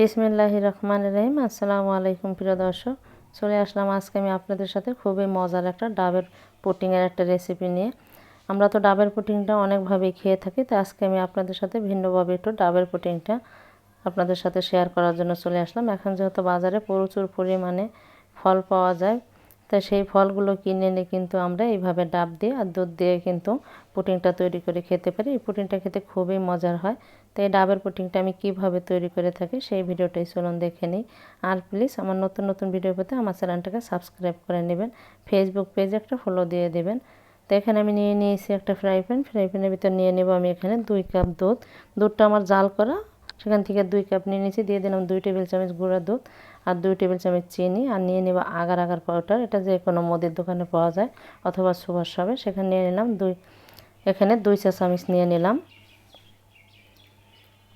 বিসমিল্লাহ রহমান রহিম। আসসালামু আলাইকুম, প্রিয় দর্শক। চলে আসলাম আজকে আমি আপনাদের সাথে খুবই মজার একটা ডাবের পুটিংয়ের একটা রেসিপি নিয়ে। আমরা তো ডাবের পুটিংটা অনেকভাবেই খেয়ে থাকি, তো আজকে আমি আপনাদের সাথে ভিন্নভাবে একটু ডাবের পুটিংটা আপনাদের সাথে শেয়ার করার জন্য চলে আসলাম। এখন যেহেতু বাজারে প্রচুর পরিমাণে ফল পাওয়া যায় তা সেই ফলগুলো কিনে এনে কিন্তু আমরা এইভাবে ডাব দিয়ে আর দুধ দিয়ে কিন্তু পুটিংটা তৈরি করে খেতে পারি। এই পুটিংটা খেতে খুবই মজার হয়। তো এই ডাবের পুটিংটা আমি কীভাবে তৈরি করে থাকি সেই ভিডিওটাই চলুন দেখে নিই। আর প্লিজ আমার নতুন নতুন ভিডিও পেতে আমার চ্যানেলটাকে সাবস্ক্রাইব করে নেবেন। ফেসবুক পেজে একটা ফলো দিয়ে দেবেন। তো এখানে আমি নিয়ে নিয়েছি একটা ফ্রাই প্যান। ফ্রাই প্যানের ভিতর নিয়ে নেব আমি এখানে দুই কাপ দুধ। দুধটা আমার জাল করা। সেখান থেকে দুই কাপ নিয়ে নিয়েছি। দিয়ে দিলাম দুই টেবিল চামচ গুঁড়া দুধ। আর দুই টেবিল চামচ চিনি আর নিয়ে নেব আগার আগার পাউডার। এটা যে কোনো মুদির দোকানে পাওয়া যায় অথবা সুভাষ হবে সেখানে নিয়ে নিলাম দুই, এখানে দুই চা চামচ নিয়ে নিলাম।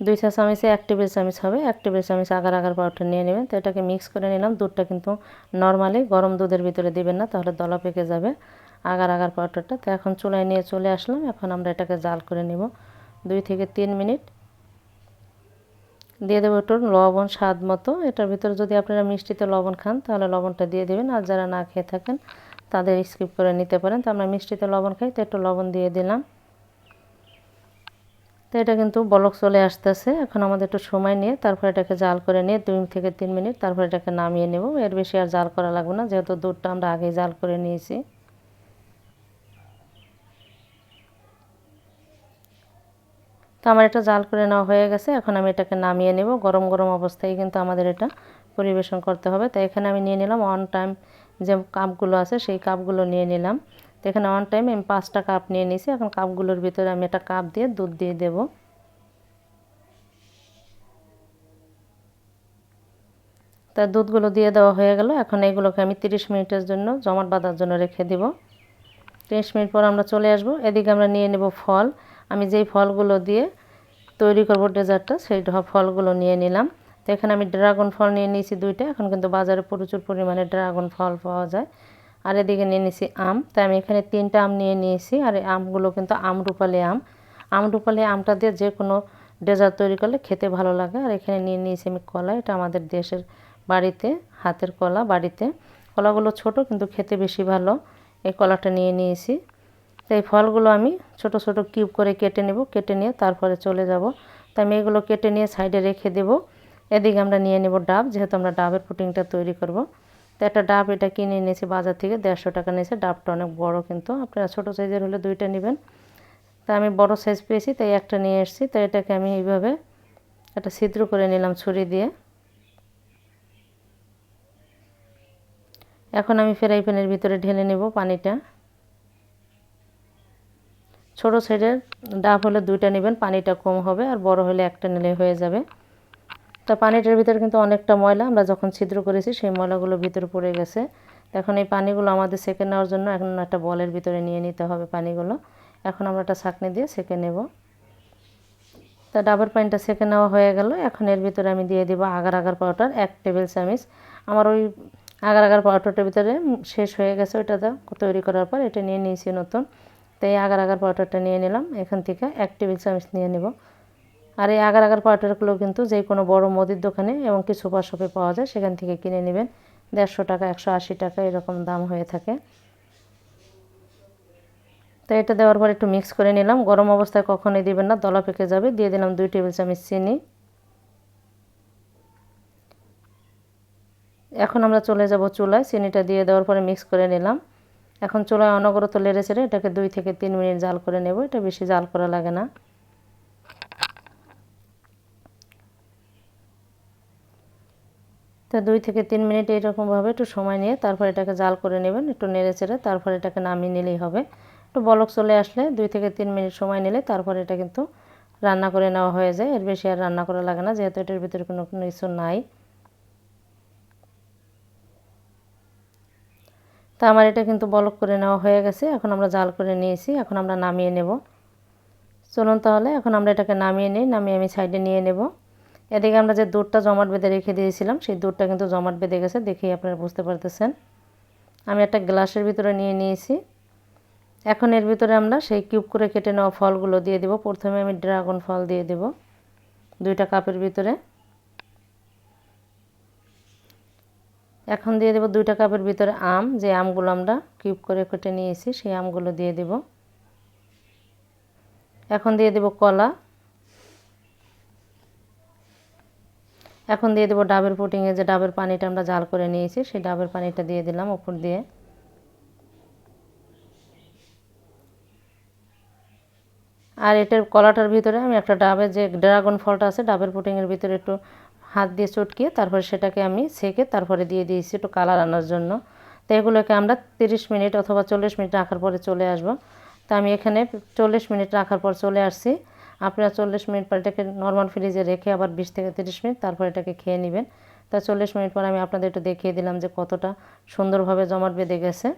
দুই চা চামচে এক টেবিল চামচ হবে। এক টেবিল চামচ আগার আগার পাউডার নিয়ে নেবেন। তো এটাকে মিক্স করে নিলাম। দুধটা কিন্তু নর্মালি গরম দুধের ভিতরে দেবেন না, তাহলে দলা পেকে যাবে আগার আগার পাউডারটা। তো এখন চুলায় নিয়ে চলে আসলাম। এখন আমরা এটাকে জাল করে নেব। দুই থেকে তিন মিনিট। দিয়ে দেবো একটু লবণ স্বাদ মতো। এটার ভিতরে যদি আপনারা মিষ্টিতে লবণ খান, তাহলে লবণটা দিয়ে দেবেন। আর যারা না খেয়ে থাকেন, তাদের স্কিপ করে নিতে পারেন। তো আমরা মিষ্টিতে লবণ খাই, তো একটু লবণ দিয়ে দিলাম। তো এটা কিন্তু বলক চলে আসতেছে। এখন আমাদের একটু সময় নিয়ে তারপর এটাকে জাল করে নিয়ে দুই থেকে তিন মিনিট তারপর এটাকে নামিয়ে নেব। এর বেশি আর জাল করা লাগবে না, যেহেতু দুধটা আমরা আগেই জাল করে নিয়েছি। তো আমার এটা জাল করে নেওয়া হয়ে গেছে। এখন আমি এটাকে নামিয়ে নেব। গরম গরম অবস্থায় কিন্তু আমাদের এটা পরিবেশন করতে হবে। তো এখানে আমি নিয়ে নিলাম ওয়ান টাইম যে কাপগুলো আছে সেই কাপগুলো নিয়ে নিলাম। তো এখানে ওয়ান টাইম আমি পাঁচটা কাপ নিয়ে নিয়েছি। এখন কাপগুলোর ভিতরে আমি একটা কাপ দিয়ে দুধ দিয়ে দেব। তা দুধগুলো দিয়ে দেওয়া হয়ে গেল। এখন এইগুলোকে আমি তিরিশ মিনিটের জন্য জমাট বাঁধার জন্য রেখে দিব। তিরিশ মিনিট পর আমরা চলে আসব। এদিকে আমরা নিয়ে নেব ফল। আমি যেই ফলগুলো দিয়ে তৈরি করব ডেজার্টটা, সেই ফলগুলো নিয়ে নিলাম। তো এখানে আমি ড্রাগন ফল নিয়ে নিয়েছি দুইটা, এখন কিন্তু বাজারে প্রচুর পরিমাণে ড্রাগন ফল পাওয়া যায়। আর এদিকে নিয়ে নিয়েছি আম তাই আমি এখানে তিনটা আম নিয়ে নিয়েছি, আর এই আমগুলো কিন্তু আমরুপালি আম। আমরুপালি আমটা দিয়ে যে কোনো ডেজার্ট তৈরি করলে খেতে ভালো লাগে। আর এখানে নিয়ে নিয়েছি আমি কলা, এটা আমাদের দেশের বাড়িতে, হাতের কলা বাড়িতে। কলাগুলো ছোট কিন্তু খেতে বেশি ভালো। এই কলাটা নিয়ে নিয়েছি। তো এই ফলগুলো আমি ছোট ছোট কিউব করে কেটে নেব, কেটে নিয়ে তারপরে চলে যাব। তো আমি এগুলো কেটে নিয়ে সাইডে রেখে দেব। এদিকে আমরা নিয়ে নেব ডাব, যেহেতু আমরা ডাবের পুটিংটা তৈরি করব। তো একটা ডাব এটা কিনে নিয়েছি বাজার থেকে, দেড়শো টাকা নিয়েছে। ডাবটা অনেক বড় কিন্তু, আপনারা ছোটো সাইজের হলে দুইটা নেবেন। তা আমি বড় সাইজ পেয়েছি, তাই একটা নিয়ে এসেছি। তো এটাকে আমি এইভাবে একটা ছিদ্র করে নিলাম ছুরি দিয়ে। এখন আমি ফ্রাই প্যানের ভিতরে ঢেলে নেব পানিটা। ছোটো সাইডের ডাব হলে দুইটা নেবেন, পানিটা কম হবে আর বড় হলে একটা নিলে হয়ে যাবে। তা পানিটার ভিতরে কিন্তু অনেকটা ময়লা, আমরা যখন ছিদ্র করেছি সেই ময়লাগুলো ভিতরে পড়ে গেছে। এখন এই পানিগুলো আমাদের সেকে নেওয়ার জন্য এখন একটা বলের ভিতরে নিয়ে নিতে হবে পানিগুলো। এখন আমরা একটা ছাঁকনি দিয়ে সেকে নেব। তা ডাবের পানিটা সেকে নেওয়া হয়ে গেল। এখন এর ভিতরে আমি দিয়ে দিব আগার আগার পাউডার, এক টেবিল চামিচ। আমার ওই আগার আগার পাউডারটার ভিতরে শেষ হয়ে গেছে ওইটাতে তৈরি করার পর এটা নিয়ে নিয়েছি নতুন। তো এই আগার আগার পাউডারটা নিয়ে নিলাম। এখান থেকে এক টেবিল চামচ নিয়ে নেব। আর এই আগার আগার পাউডারগুলো কিন্তু যে কোনো বড় মুদির দোকানে এবং কিছু সুপার শপে পাওয়া যায়, সেখান থেকে কিনে নেবেন। দেড়শো টাকা, একশো আশি টাকা এরকম দাম হয়ে থাকে। তো এটা দেওয়ার পর একটু মিক্স করে নিলাম। গরম অবস্থায় কখনোই দেবেন না, দলা পেকে যাবে। দিয়ে দিলাম দুই টেবিল চামচ চিনি। এখন আমরা চলে যাব চুলায়। চিনিটা দিয়ে দেওয়ার পরে মিক্স করে নিলাম। এখন চুলায় অনবরত লেড়ে চেড়ে এটাকে দুই থেকে তিন মিনিট জাল করে নেব, এটা বেশি জাল করা লাগে না। তো দুই থেকে তিন মিনিট এইরকমভাবে একটু সময় নিয়ে তারপর এটাকে জাল করে নেবেন, একটু নেড়ে চেড়ে তারপর এটাকে নামিয়ে নিলেই হবে। একটু বলক চলে আসলে দুই থেকে তিন মিনিট সময় নিলে তারপর এটা কিন্তু রান্না করে নেওয়া হয়ে যায়। এর বেশি আর রান্না করা লাগে না, যেহেতু এটার ভিতরে কোনো কিছু নাই। তা আমার এটা কিন্তু বলক করে নেওয়া হয়ে গেছে। এখন আমরা জাল করে নিয়েছি। এখন আমরা নামিয়ে নেব। চলুন তাহলে, এখন আমরা এটাকে নামিয়ে নিই। নামিয়ে আমি সাইডে নিয়ে নেব। এদিকে আমরা যে দুধটা জমাট বেঁধে রেখে দিয়েছিলাম, সেই দুধটা কিন্তু জমাট বেঁধে গেছে। দেখেই আপনারা বুঝতে পারতেছেন। আমি একটা গ্লাসের ভিতরে নিয়ে নিয়েছি। এখন এর ভিতরে আমরা সেই কিউব করে কেটে নেওয়া ফলগুলো দিয়ে দেব। প্রথমে আমি ড্রাগন ফল দিয়ে দেব দুইটা কাপের ভিতরে। এখন দিয়ে দেবো দুইটা কাপের ভিতরে আম, যে আমগুলো আমরা কিউব করে কেটে নিয়েছি, সেই আমগুলো দিয়ে দেব। এখন দিয়ে দেব কলা। এখন দিয়ে দেবো ডাবের পুটিংয়ে যে ডাবের পানিটা আমরা জাল করে নিয়েছি, সেই ডাবের পানিটা দিয়ে দিলাম উপর দিয়ে। আর এটার কলাটার ভিতরে আমি একটা ডাবের যে ড্রাগন ফলটা আছে, ডাবের পুটিংয়ের ভিতরে একটু হাত দিয়ে চটকিয়ে তারপরে সেটাকে আমি সেকে তারপরে দিয়ে দিয়েছি একটু কালার আনার জন্য। তো এগুলোকে আমরা তিরিশ মিনিট অথবা চল্লিশ মিনিট রাখার পরে চলে আসব। তো আমি এখানে চল্লিশ মিনিট রাখার পর চলে আসছি। আপনারা চল্লিশ মিনিট পর এটাকে নর্মাল ফ্রিজে রেখে আবার বিশ থেকে তিরিশ মিনিট তারপর এটাকে খেয়ে নেবেন। তা চল্লিশ মিনিট পর আমি আপনাদের একটু দেখিয়ে দিলাম যে কতটা সুন্দরভাবে জমাট বেঁধে গেছে।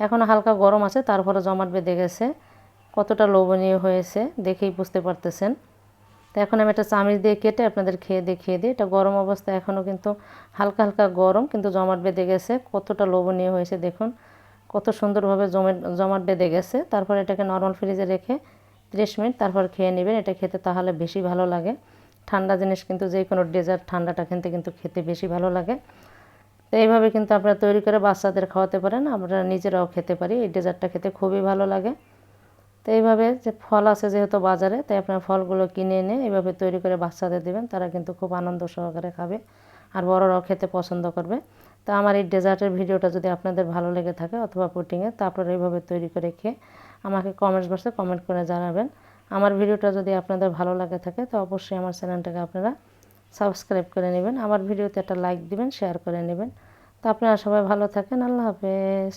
এখন হালকা গরম আছে, তারপরে জমাট বেঁধে গেছে। কতটা লোভনীয় হয়েছে, দেখেই বুঝতে পারতেছেন। তো এখন আমি একটা চামিচ দিয়ে কেটে আপনাদের খেয়ে দেখিয়ে দিই। এটা গরম অবস্থা এখনও কিন্তু হালকা হালকা গরম, কিন্তু জমাট বেঁধে গেছে। কতটা লোভনীয় হয়েছে দেখুন, কত সুন্দরভাবে জমে, জমাট বেঁধে গেছে। তারপর এটাকে নর্মাল ফ্রিজে রেখে ত্রিশ মিনিট তারপর খেয়ে নেবেন। এটা খেতে তাহলে বেশি ভালো লাগে। ঠান্ডা জিনিস কিন্তু যে কোনো ডেজার্ট ঠান্ডাটা খেতে কিন্তু খেতে বেশি ভালো লাগে। তো এইভাবে কিন্তু আপনারা তৈরি করে বাচ্চাদের খাওয়াতে পারেন। আমরা নিজেরাও খেতে পারি। এই ডেজার্টটা খেতে খুবই ভালো লাগে। তো এইভাবে যে ফল আছে যেহেতু বাজারে, তাই আপনার ফলগুলো কিনে এনে এইভাবে তৈরি করে বাচ্চাদের দেবেন, তারা কিন্তু খুব আনন্দ সহকারে খাবে আর বড়রাও খেতে পছন্দ করবে। তো আমার এই ডেজার্টের ভিডিওটা যদি আপনাদের ভালো লেগে থাকে অথবা পুটিংয়ে তা আপনারা এইভাবে তৈরি করে খেয়ে আমাকে কমেন্টস বক্সে কমেন্ট করে জানাবেন। আমার ভিডিওটা যদি আপনাদের ভালো লাগে থাকে, তো অবশ্যই আমার চ্যানেলটাকে আপনারা সাবস্ক্রাইব করে নেবেন। আমার ভিডিওতে একটা লাইক দিবেন শেয়ার করে নেবেন। তো আপনারা সবাই ভালো থাকেন, আল্লাহ হাফেজ।